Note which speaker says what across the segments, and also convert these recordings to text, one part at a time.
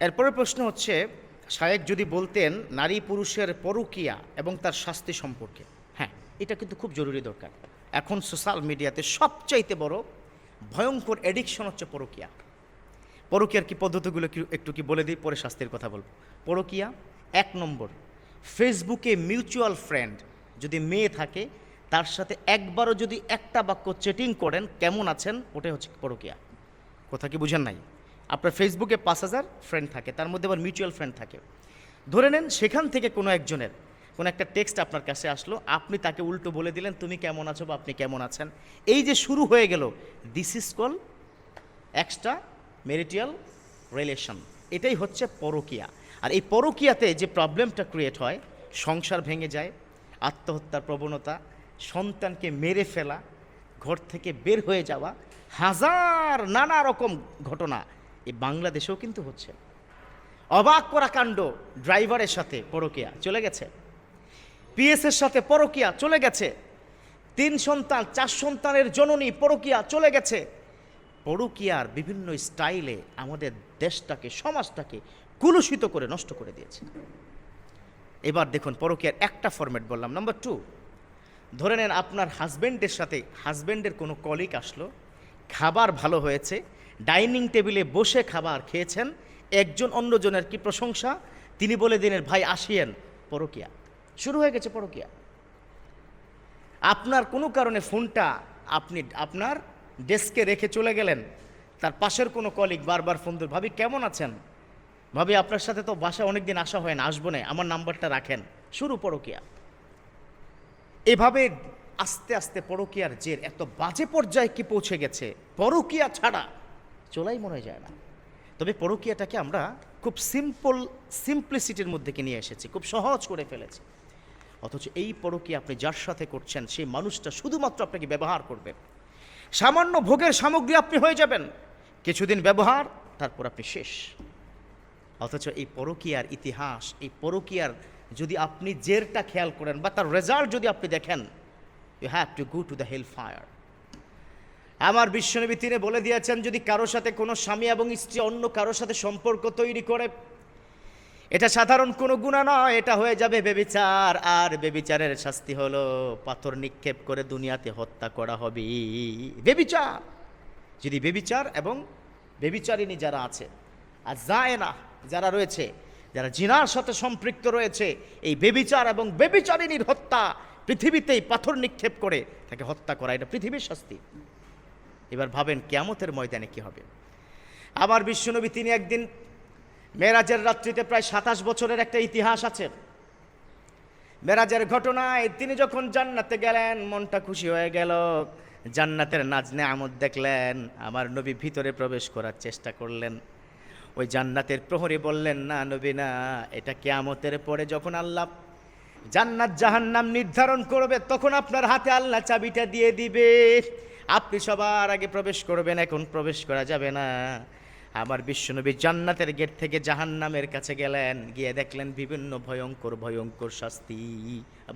Speaker 1: এরপরের প্রশ্ন হচ্ছে, শায়েক যদি বলতেন নারী পুরুষের পরকিয়া এবং তার শাস্তি সম্পর্কে। হ্যাঁ এটা কিন্তু খুব জরুরি দরকার। এখন সোশ্যাল মিডিয়াতে সবচাইতে বড় ভয়ঙ্কর এডিকশন হচ্ছে পরকিয়া। পরকিয়ার কি পদ্ধতিগুলো কি একটু কি বলে দিই? পরে শাস্তির কথা বলব। পরকিয়া, এক নম্বর, ফেসবুকে মিউচুয়াল ফ্রেন্ড যদি মেয়ে থাকে, তার সাথে একবারও যদি একটা বাক্য চেটিং করেন, কেমন আছেন? ওটাই হচ্ছে পরকিয়া। কথা কি বুঝেন নাই? আপনার ফেসবুকে পাঁচ হাজার ফ্রেন্ড থাকে, তার মধ্যে আবার মিউচুয়াল ফ্রেন্ড থাকে। ধরে নেন সেখান থেকে কোনো একজনের কোনো একটা টেক্সট আপনার কাছে আসলো, আপনি তাকে উল্টো বলে দিলেন, তুমি কেমন আছো বা আপনি কেমন আছেন? এই যে শুরু হয়ে গেল this is call extra marital relation এটাই হচ্ছে পরকিয়া। আর এই পরকিয়াতে যে প্রবলেমটা ক্রিয়েট হয়, সংসার ভেঙে যায়, আত্মহত্যার প্রবণতা, সন্তানকে মেরে ফেলা, ঘর থেকে বের হয়ে যাওয়া, হাজার নানা রকম ঘটনা এই বাংলাদেশেও কিন্তু হচ্ছে। অবাক করা কাণ্ড, ড্রাইভারের সাথে পরকিয়া চলে গেছে। পিএসের সাথে পরকিয়া চলে গেছে। তিন সন্তান, চার সন্তানের জননী পরকিয়া চলে গেছে। পরকিয়ার বিভিন্ন স্টাইলে আমাদের দেশটাকে, সমাজটাকে কুলুষিত করে নষ্ট করে দিয়েছে। এবার দেখুন পরকিয়ার একটা ফরম্যাট বললাম। নাম্বার টু ধরে নেন আপনার হাজব্যান্ডের সাথে হাজব্যান্ডের কোনো কলিক আসলো, খাবার ভালো হয়েছে ডাইনিং টেবিলে বসে খাবার খেয়েছেন একজন অন্যজনের কি প্রশংসা? তিনি বলে দিনের ভাই, আসিয়েন, পরকিয়া। শুরু হয়ে গেছে পরকিয়া। আপনার কোনো কারণে ফোনটা আপনি, আপনার ডেস্কে রেখে চলে গেলেন। তার পাশের কোনো কলিগ বারবার ফোন ধরে ভাবি, কেমন আছেন? ভাবি, আপনার সাথে তো বাসা অনেক দিন আসা হয় না, আসব না, আমার নাম্বারটা রাখেন। শুরু পরকিয়া। এভাবে আস্তে আস্তে পরকিয়ার জের এত বাজে পর্যায়ে কি পৌঁছে গেছে? পরকিয়া ছাড়া চলাই মনে যায় না। তবে পরকিয়াটাকে আমরা খুব সিম্পল সিম্পলিসিটির মধ্যে নিয়ে এসেছি, খুব সহজ করে ফেলেছি। অথচ এই পরকিয়া আপনি যার সাথে করছেন, সেই মানুষটা শুধুমাত্র আপনাকে ব্যবহার করবে। সামান্য ভোগের সামগ্রী আপনি হয়ে যাবেন। কিছুদিন ব্যবহার, তারপর আপনি শেষ। অথচ এই পরকিয়ার ইতিহাস, এই পরকিয়ার যদি আপনি জেরটা খেয়াল করেন বা তার রেজাল্ট যদি আপনি দেখেন you have to go to the hell fire আমার বিশ্বনবী তিনি বলে দিয়েছেন, যদি কারোর সাথে কোনো স্বামী এবং স্ত্রী অন্য কারোর সাথে সম্পর্ক তৈরি করে, এটা সাধারণ কোনো গুণা নয়, এটা হয়ে যাবে বেবিচার। আর বেবিচারের শাস্তি হলো, পাথর নিক্ষেপ করে দুনিয়াতে হত্যা করা হবে। বেবিচার! যদি বেবিচার এবং বেবিচারিণী যারা আছে, আর যায় না যারা রয়েছে, যারা জিনার সাথে সম্পৃক্ত রয়েছে, এই বেবিচার এবং বেবিচারিণীর হত্যা পৃথিবীতেই পাথর নিক্ষেপ করে তাকে হত্যা করা, এটা পৃথিবীর শাস্তি। এবার ভাবেন কেয়ামতের ময়দানে কি হবে। আমার বিশ্বনবী তিনি একদিন মেরাজের রাত্রিতে প্রায় সাতাশ বছরের একটা ইতিহাস আছে। মেরাজের ঘটনায় তিনি যখন জান্নাতে গেলেন, মনটা খুশি হয়ে গেল। জান্নাতের নাজনে আমদ দেখলেন, আমার নবী ভিতরে প্রবেশ করার চেষ্টা করলেন। ওই জান্নাতের প্রহরী বললেন, না নবী, না, এটা কেয়ামতের পরে যখন আল্লাহ জান্নাত জাহান্নাম নির্ধারণ করবে, তখন আপনার হাতে আল্লাহ চাবিটা দিয়ে দিবে। আপনি সবার আগে প্রবেশ করবেন, এখন প্রবেশ করা যাবে না। আমার বিশ্বনবী জান্নাতের গেট থেকে জাহান্নামের কাছে গেলেন, গিয়ে দেখলেন বিভিন্ন ভয়ঙ্কর ভয়ঙ্কর শাস্তি।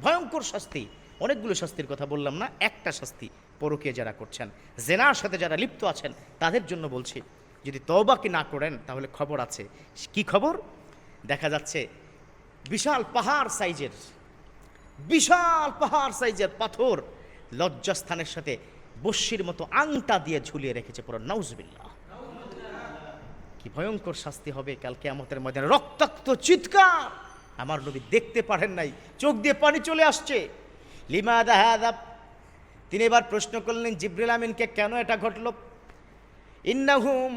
Speaker 1: ভয়ঙ্কর শাস্তি, অনেকগুলো শাস্তির কথা বললাম না, একটা শাস্তি পরকীয় যারা করছেন, জেনার সাথে যারা লিপ্ত আছেন, তাদের জন্য বলছি, যদি তওবাকি না করেন, তাহলে খবর আছে। কি খবর? দেখা যাচ্ছে বিশাল পাহাড় সাইজের, বিশাল পাহাড় সাইজের পাথর লজ্জাস্থানের সাথে বস্যির মতো আংটা দিয়ে ঝুলিয়ে রেখেছে পুরো নাউজবিল্লাহ। কি ভয়ঙ্কর শাস্তি হবে কালকে আমাদের ময়দানে। রক্তাক্ত চিৎকার। আমার নবী দেখতে পারেন নাই, চোখ দিয়ে পানি চলে আসছে। লিমা দাহাদা তিনি এবার প্রশ্ন করলেন জিব্রিল আমিনকে কেন এটা ঘটল? ইন্নাহুম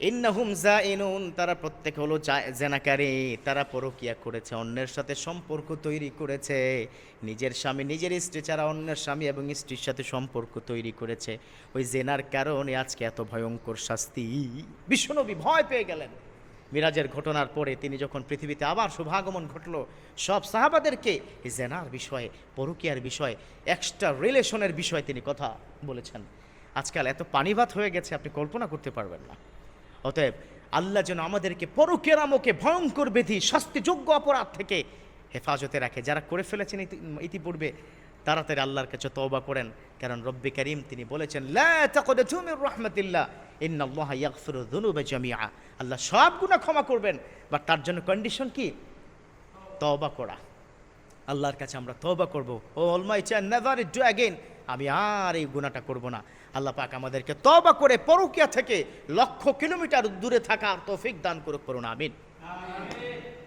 Speaker 1: ইন্নাহুম জাইনুন, তারা প্রত্যেক হলো জা- জেনাকারী, তারা পরকিয়া করেছে, অন্যের সাথে সম্পর্ক তৈরি করেছে। নিজের স্বামী, নিজের স্ত্রী ছাড়া অন্যের স্বামী এবং স্ত্রীর সাথে সম্পর্ক তৈরি করেছে। ওই জেনার কারণে আজকে এত ভয়ঙ্কর শাস্তি। বিশ্বনবী ভয় পেয়ে গেলেন। মিরাজের ঘটনার পরে তিনি যখন পৃথিবীতে আবার শুভাগমন ঘটলো, সব সাহাবাদেরকে জেনার বিষয়ে, পরকিয়ার বিষয়ে এক্সট্রা রিলেশনের বিষয়ে তিনি কথা বলেছেন। আজকাল এত পানিভাত হয়ে গেছে, আপনি কল্পনা করতে পারবেন না। অতএব আল্লাহ যেন আমাদেরকে পরকীয় নামকে ভয়ঙ্কর বেধি, শাস্তিযোগ্য অপরাধ থেকে হেফাজতে রাখে। যারা করে ফেলেছেন ইতি- ইতিপূর্বে তাড়াতাড়ি আল্লাহর কাছে তওবা করেন। কারণ রব্বি করিম তিনি বলেছেন রাহমাতিল্লাহ জামিআ। আল্লাহ সব গুনাহ ক্ষমা করবেন, বাট তার জন্য কন্ডিশন কি? তওবা করা। আল্লাহর কাছে আমরা তওবা করব। ও অলমাই চান নেভার ডু অ্যাগেন আমি আর এই গুণাটা করব না। আল্লাহ পাক আমাদেরকে তবা করে পরকিয়া থেকে লক্ষ কিলোমিটার দূরে থাকার তৌফিক দান করুক, করুন আমিন।